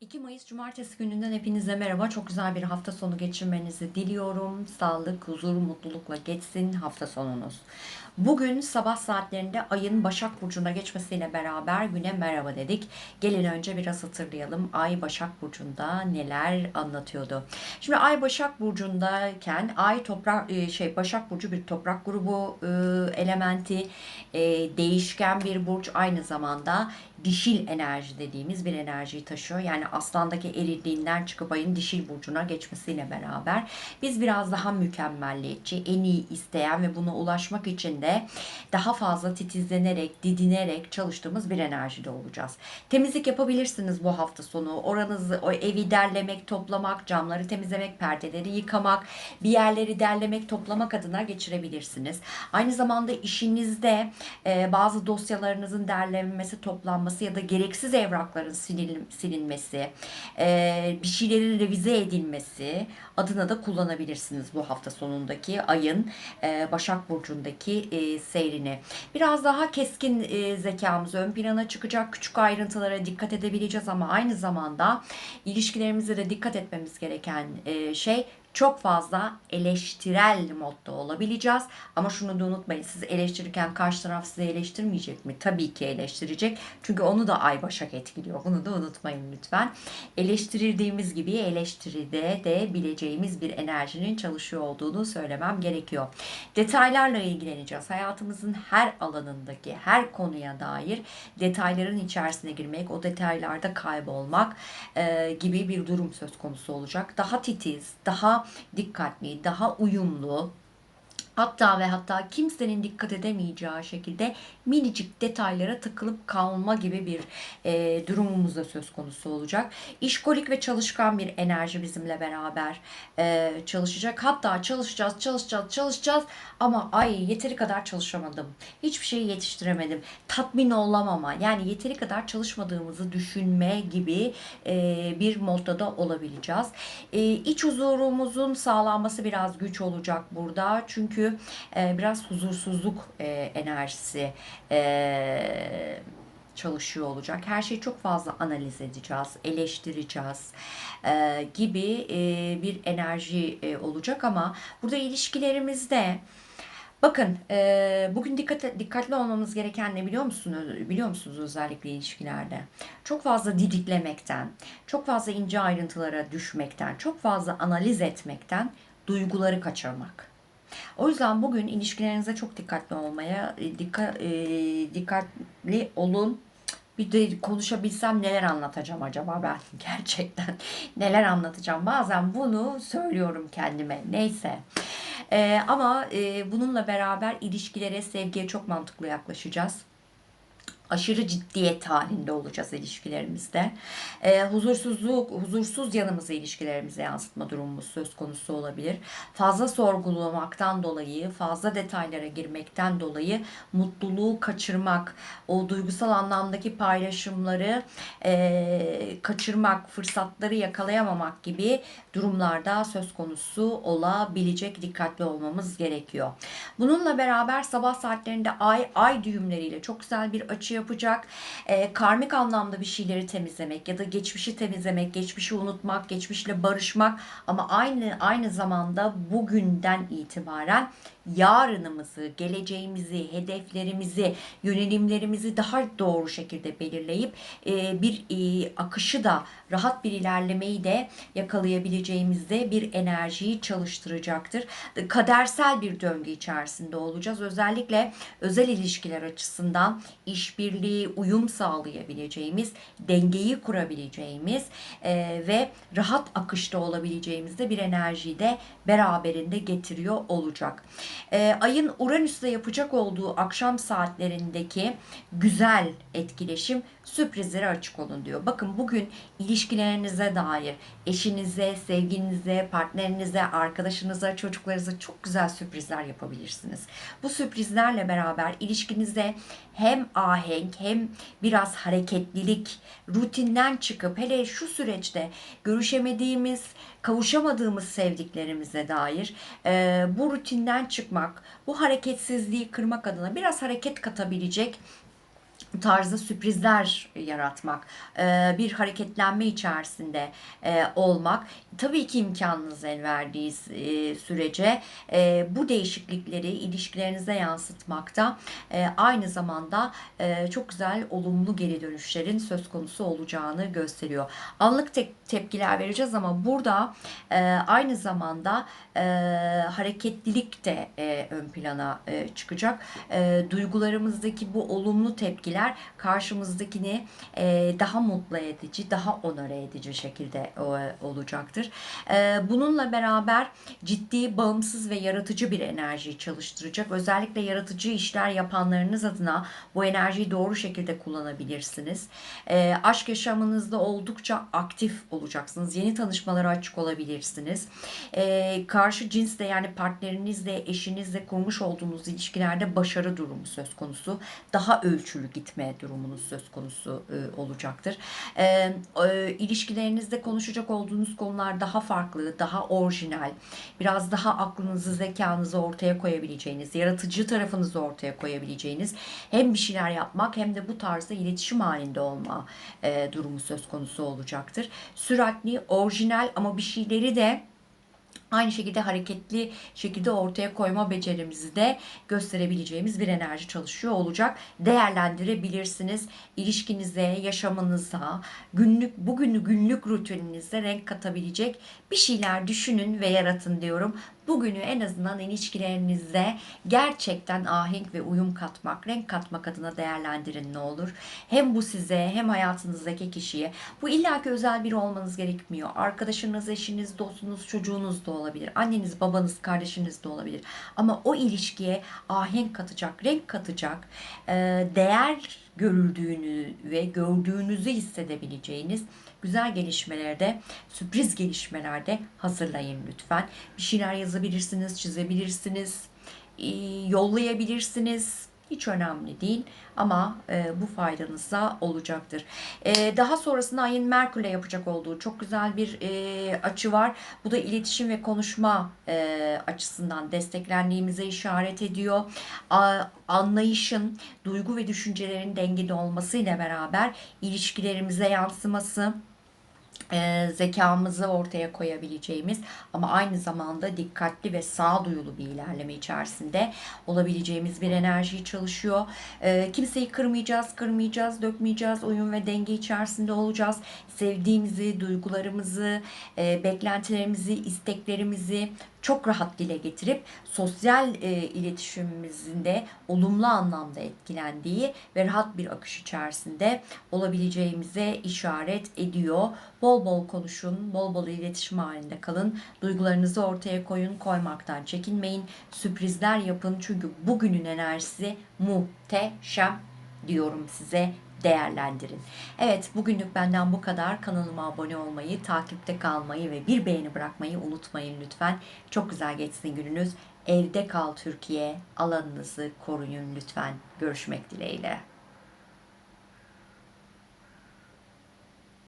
2 Mayıs Cumartesi gününden hepinize merhaba. Çok güzel bir hafta sonu geçirmenizi diliyorum. Sağlık, huzur, mutlulukla geçsin hafta sonunuz. Bugün sabah saatlerinde ayın Başak Burcu'na geçmesiyle beraber güne merhaba dedik. Gelin önce biraz hatırlayalım. Ay Başak Burcu'nda neler anlatıyordu. Şimdi Ay Başak Burcu'ndayken Ay toprak e, şey Başak Burcu bir toprak grubu e, elementi e, değişken bir burç aynı zamanda dişil enerji dediğimiz bir enerjiyi taşıyor. Yani aslandaki erildiğinden çıkıp ayın dişil burcuna geçmesiyle beraber biz biraz daha mükemmelliyetçi, en iyi isteyen ve buna ulaşmak için de daha fazla titizlenerek, didinerek çalıştığımız bir enerjide olacağız. Temizlik yapabilirsiniz bu hafta sonu. Oranızı, o evi derlemek, toplamak, camları temizlemek, perdeleri yıkamak, bir yerleri derlemek, toplamak adına geçirebilirsiniz. Aynı zamanda işinizde bazı dosyalarınızın derlenmesi, toplanması ya da gereksiz evrakların silin, silinmesi, e, bir şeylerin revize edilmesi adına da kullanabilirsiniz bu hafta sonundaki ayın e, Başak Burcu'ndaki e, seyrini. Biraz daha keskin zekamız ön plana çıkacak. Küçük ayrıntılara dikkat edebileceğiz ama aynı zamanda ilişkilerimize de dikkat etmemiz gereken şey çok fazla eleştirel modda olabileceğiz. Ama şunu da unutmayın. Siz eleştirirken karşı taraf sizi eleştirmeyecek mi? Tabii ki eleştirecek. Çünkü onu da Ay Başak etkiliyor. Bunu da unutmayın lütfen. Eleştirildiğimiz gibi eleştiride de bileceğimiz bir enerjinin çalışıyor olduğunu söylemem gerekiyor. Detaylarla ilgileneceğiz. Hayatımızın her alanındaki, her konuya dair detayların içerisine girmek, o detaylarda kaybolmak e, gibi bir durum söz konusu olacak. Daha titiz, daha dikkatli, daha uyumlu, hatta ve hatta kimsenin dikkat edemeyeceği şekilde minicik detaylara takılıp kalma gibi bir e, durumumuz da söz konusu olacak. İşkolik ve çalışkan bir enerji bizimle beraber e, çalışacak. Hatta çalışacağız, çalışacağız, çalışacağız ama ay yeteri kadar çalışamadım. Hiçbir şeyi yetiştiremedim. Tatmin olamama yani yeteri kadar çalışmadığımızı düşünme gibi e, bir modda da olabileceğiz. E, iç huzurumuzun sağlanması biraz güç olacak burada. Çünkü e, biraz huzursuzluk e, enerjisi e, çalışıyor olacak. Her şeyi çok fazla analiz edeceğiz, eleştireceğiz e, gibi bir enerji olacak ama burada ilişkilerimizde Bakın bugün dikkat, dikkatli olmamız gereken ne biliyor musunuz? Biliyor musunuz özellikle ilişkilerde? Çok fazla didiklemekten, çok fazla ince ayrıntılara düşmekten, çok fazla analiz etmekten duyguları kaçırmak. O yüzden bugün ilişkilerinize çok dikkatli olmaya, e, dikkat, e, dikkatli olun. Bir de konuşabilsem neler anlatacağım acaba ben gerçekten neler anlatacağım. Bazen bunu söylüyorum kendime. Neyse. Ee, ama e, bununla beraber ilişkilere, sevgiye çok mantıklı yaklaşacağız aşırı ciddiyet halinde olacağız ilişkilerimizde. E, huzursuzluk, huzursuz yanımızı ilişkilerimize yansıtma durumumuz söz konusu olabilir. Fazla sorgulamaktan dolayı, fazla detaylara girmekten dolayı mutluluğu kaçırmak, o duygusal anlamdaki paylaşımları e, kaçırmak, fırsatları yakalayamamak gibi durumlarda söz konusu olabilecek dikkatli olmamız gerekiyor. Bununla beraber sabah saatlerinde ay ay düğümleriyle çok güzel bir açı yapacak. E, karmik anlamda bir şeyleri temizlemek ya da geçmişi temizlemek, geçmişi unutmak, geçmişle barışmak ama aynı aynı zamanda bugünden itibaren yarınımızı, geleceğimizi, hedeflerimizi, yönelimlerimizi daha doğru şekilde belirleyip e, bir e, akışı da rahat bir ilerlemeyi de yakalayabileceğimizde bir enerjiyi çalıştıracaktır. Kadersel bir döngü içerisinde olacağız. Özellikle özel ilişkiler açısından işbirliği, uyum sağlayabileceğimiz, dengeyi kurabileceğimiz e, ve rahat akışta olabileceğimiz de bir enerjiyi de beraberinde getiriyor olacak. E, ayın Uranüs'le yapacak olduğu akşam saatlerindeki güzel etkileşim sürprizlere açık olun diyor. Bakın bugün ilişkilerinize dair eşinize, sevginize, partnerinize, arkadaşınıza, çocuklarınıza çok güzel sürprizler yapabilirsiniz. Bu sürprizlerle beraber ilişkinize hem ahenk hem biraz hareketlilik, rutinden çıkıp hele şu süreçte görüşemediğimiz, kavuşamadığımız sevdiklerimize dair e, bu rutinden çıkmak, bu hareketsizliği kırmak adına biraz hareket katabilecek tarzda sürprizler yaratmak, e, bir hareketlenme içerisinde e, olmak. Tabii ki imkanınız el verdiği e, sürece bu değişiklikleri ilişkilerinize yansıtmakta aynı zamanda çok güzel olumlu geri dönüşlerin söz konusu olacağını gösteriyor. Anlık te- tepkiler vereceğiz ama burada aynı zamanda hareketlilik de ön plana çıkacak. Duygularımızdaki bu olumlu tepkiler karşımızdakini e, daha mutlu edici, daha onore edici şekilde e, olacaktır. E, bununla beraber ciddi, bağımsız ve yaratıcı bir enerjiyi çalıştıracak. Özellikle yaratıcı işler yapanlarınız adına bu enerjiyi doğru şekilde kullanabilirsiniz. E, aşk yaşamınızda oldukça aktif olacaksınız. Yeni tanışmalara açık olabilirsiniz. E, karşı cinsle yani partnerinizle, eşinizle kurmuş olduğunuz ilişkilerde başarı durumu söz konusu. Daha ölçülü gitme durumunuz söz konusu e, olacaktır. E, e, ilişkilerinizde konuşacak olduğunuz konular daha farklı, daha orijinal, biraz daha aklınızı, zekanızı ortaya koyabileceğiniz, yaratıcı tarafınızı ortaya koyabileceğiniz hem bir şeyler yapmak hem de bu tarzda iletişim halinde olma e, durumu söz konusu olacaktır. Süratli, orijinal ama bir şeyleri de aynı şekilde hareketli şekilde ortaya koyma becerimizi de gösterebileceğimiz bir enerji çalışıyor olacak. Değerlendirebilirsiniz. İlişkinize, yaşamınıza, günlük bugünü günlük rutininize renk katabilecek bir şeyler düşünün ve yaratın diyorum. Bugünü en azından ilişkilerinizde gerçekten ahenk ve uyum katmak, renk katmak adına değerlendirin ne olur. Hem bu size hem hayatınızdaki kişiye. Bu illaki özel biri olmanız gerekmiyor. Arkadaşınız, eşiniz, dostunuz, çocuğunuz da olabilir. Anneniz, babanız, kardeşiniz de olabilir. Ama o ilişkiye ahenk katacak, renk katacak, değer görüldüğünü ve gördüğünüzü hissedebileceğiniz güzel gelişmelerde, sürpriz gelişmelerde hazırlayın lütfen. Bir şeyler yazabilirsiniz, çizebilirsiniz, e, yollayabilirsiniz. Hiç önemli değil ama e, bu faydanıza olacaktır. E, daha sonrasında ayın Merkür'le yapacak olduğu çok güzel bir e, açı var. Bu da iletişim ve konuşma e, açısından desteklendiğimize işaret ediyor. A, anlayışın, duygu ve düşüncelerin dengede olmasıyla beraber ilişkilerimize yansıması, e, zekamızı ortaya koyabileceğimiz ama aynı zamanda dikkatli ve sağduyulu bir ilerleme içerisinde olabileceğimiz bir enerji çalışıyor. E, kimseyi kırmayacağız, kırmayacağız, dökmeyeceğiz. Uyum ve denge içerisinde olacağız. Sevdiğimizi, duygularımızı, e, beklentilerimizi, isteklerimizi çok rahat dile getirip sosyal e, iletişimimizin de olumlu anlamda etkilendiği ve rahat bir akış içerisinde olabileceğimize işaret ediyor. Bol bol konuşun, bol bol iletişim halinde kalın. Duygularınızı ortaya koyun, koymaktan çekinmeyin. Sürprizler yapın çünkü bugünün enerjisi muhteşem diyorum size değerlendirin. Evet bugünlük benden bu kadar. Kanalıma abone olmayı, takipte kalmayı ve bir beğeni bırakmayı unutmayın lütfen. Çok güzel geçsin gününüz. Evde kal Türkiye. Alanınızı koruyun lütfen. Görüşmek dileğiyle.